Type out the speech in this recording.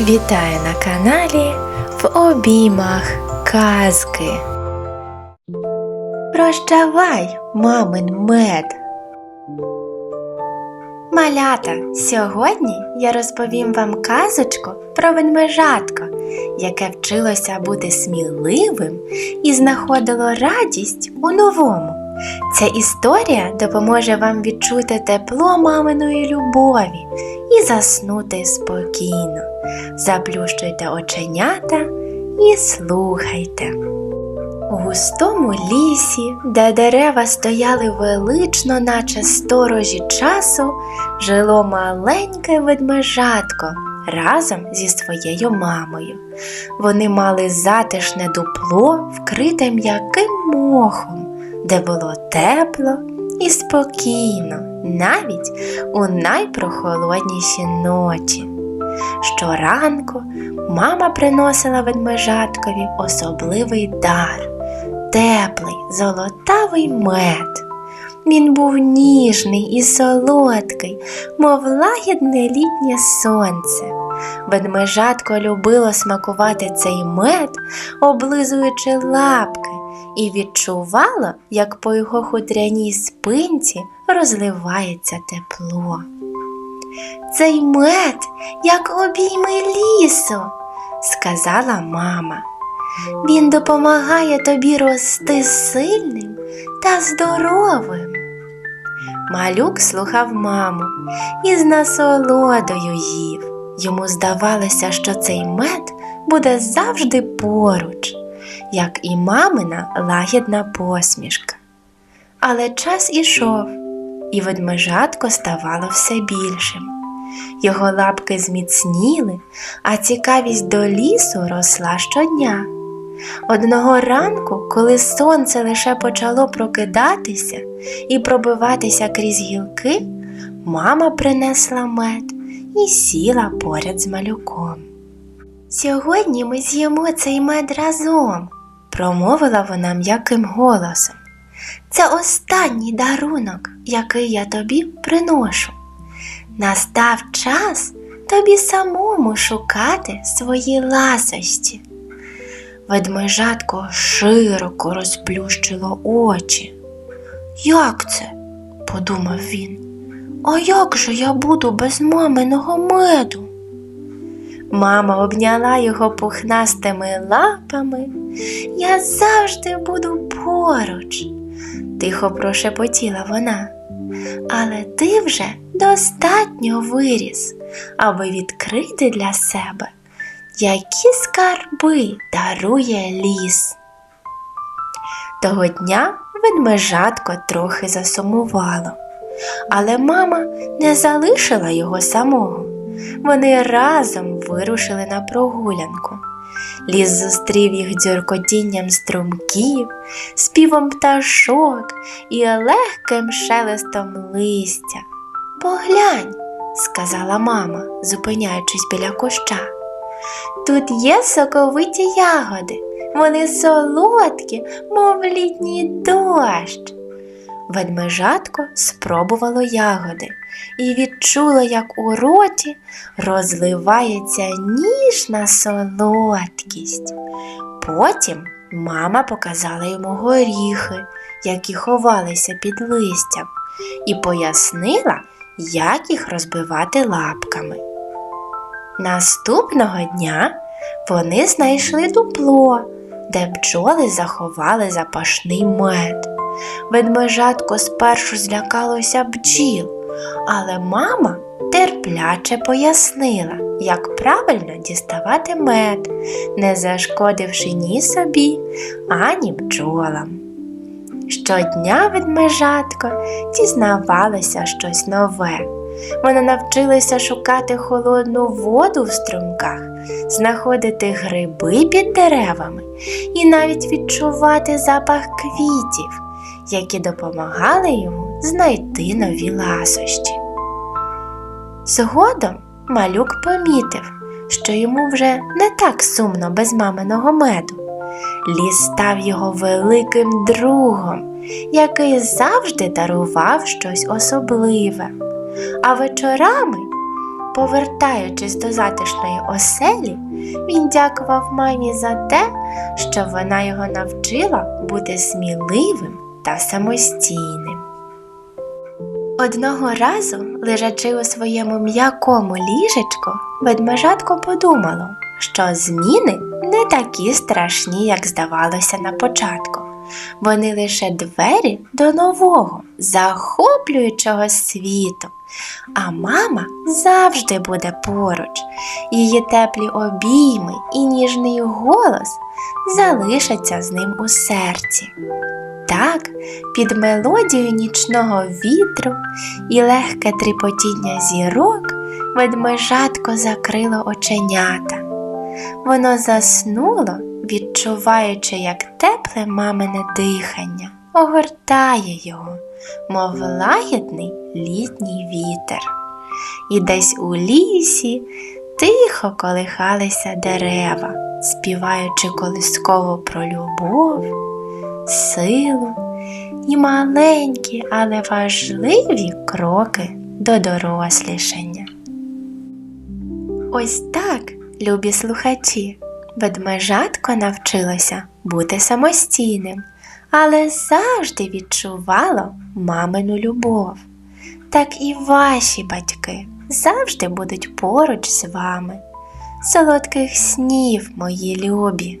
Вітаю на каналі в обіймах казки. Прощавай, мамин мед. Малята, сьогодні я розповім вам казочку про ведмежатко, яке вчилося бути сміливим і знаходило радість у новому. Ця історія допоможе вам відчути тепло маминої любові і заснути спокійно. Заплющуйте оченята і слухайте. У густому лісі, де дерева стояли велично, наче сторожі часу, жило маленьке ведмежатко разом зі своєю мамою. Вони мали затишне дупло, вкрите м'яким мохом, де було тепло і спокійно, навіть у найпрохолодніші ночі. Щоранку мама приносила ведмежаткові особливий дар теплий золотавий мед. Він був ніжний і солодкий, мов лагідне літнє сонце. Ведмежатко любило смакувати цей мед, облизуючи лапки, і відчувало, як по його хутряній спинці розливається тепло. Цей мед, як обійми лісу, сказала мама. Він допомагає тобі рости сильним та здоровим. Малюк слухав маму і з насолодою їв. Йому здавалося, що цей мед буде завжди поруч, як і мамина лагідна посмішка. Але час ішов, і ведмежатко ставало все більшим. Його лапки зміцніли, а цікавість до лісу росла щодня. Одного ранку, коли сонце лише почало прокидатися і пробиватися крізь гілки, мама принесла мед і сіла поряд з малюком. Сьогодні ми з'їмо цей мед разом, промовила вона м'яким голосом. Це останній дарунок, який я тобі приношу. Настав час тобі самому шукати свої ласощі. Ведмежатко широко розплющило очі. Як це? подумав він. А як же я буду без маминого меду? Мама обняла його пухнастими лапами. Я завжди буду поруч, тихо прошепотіла вона. Але ти вже достатньо виріс, аби відкрити для себе які скарби дарує ліс. Того дня ведмежатко трохи засумувало, але мама не залишила його самого. Вони разом вирушили на прогулянку. Ліс зустрів їх дзюркотінням струмків, співом пташок і легким шелестом листя. Поглянь, сказала мама, зупиняючись біля куща. Тут є соковиті ягоди, вони солодкі, мов літній дощ. Ведмежатко спробувало ягоди і відчуло, як у роті розливається ніжна солодкість. Потім мама показала йому горіхи, які ховалися під листям, і пояснила, як їх розбивати лапками. Наступного дня вони знайшли дупло, де бджоли заховали запашний мед. Ведмежатко спершу злякалося бджіл, але мама терпляче пояснила, як правильно діставати мед, не зашкодивши ні собі, ані бджолам. Щодня ведмежатко дізнавалося щось нове. Вона навчилася шукати холодну воду в струмках, знаходити гриби під деревами і навіть відчувати запах квітів, які допомагали йому знайти нові ласощі. Згодом малюк помітив, що йому вже не так сумно без маминого меду. Ліс став його великим другом, який завжди дарував щось особливе. А вечорами повертаючись до затишної оселі, він дякував мамі за те, що вона його навчила бути сміливим та самостійним. Одного разу, лежачи у своєму м'якому ліжечку, ведмежатко подумало, що зміни не такі страшні, як здавалося на початку. Вони лише двері до нового, захоплюючого світу. А мама завжди буде поруч. Її теплі обійми і ніжний голос залишаться з ним у серці. Так, під мелодію нічного вітру і легке тріпотіння зірок ведмежатко закрило оченята. Воно заснуло, відчуваючи, як тепле мамине дихання огортає його, мов лагідний літній вітер. І десь у лісі тихо колихалися дерева, співаючи колисково про любов, силу і маленькі, але важливі кроки до дорослішання. Ось так, любі слухачі, ведмежатко навчилося бути самостійним, але завжди відчувало мамину любов. Так і ваші батьки завжди будуть поруч з вами. Солодких снів, мої любі!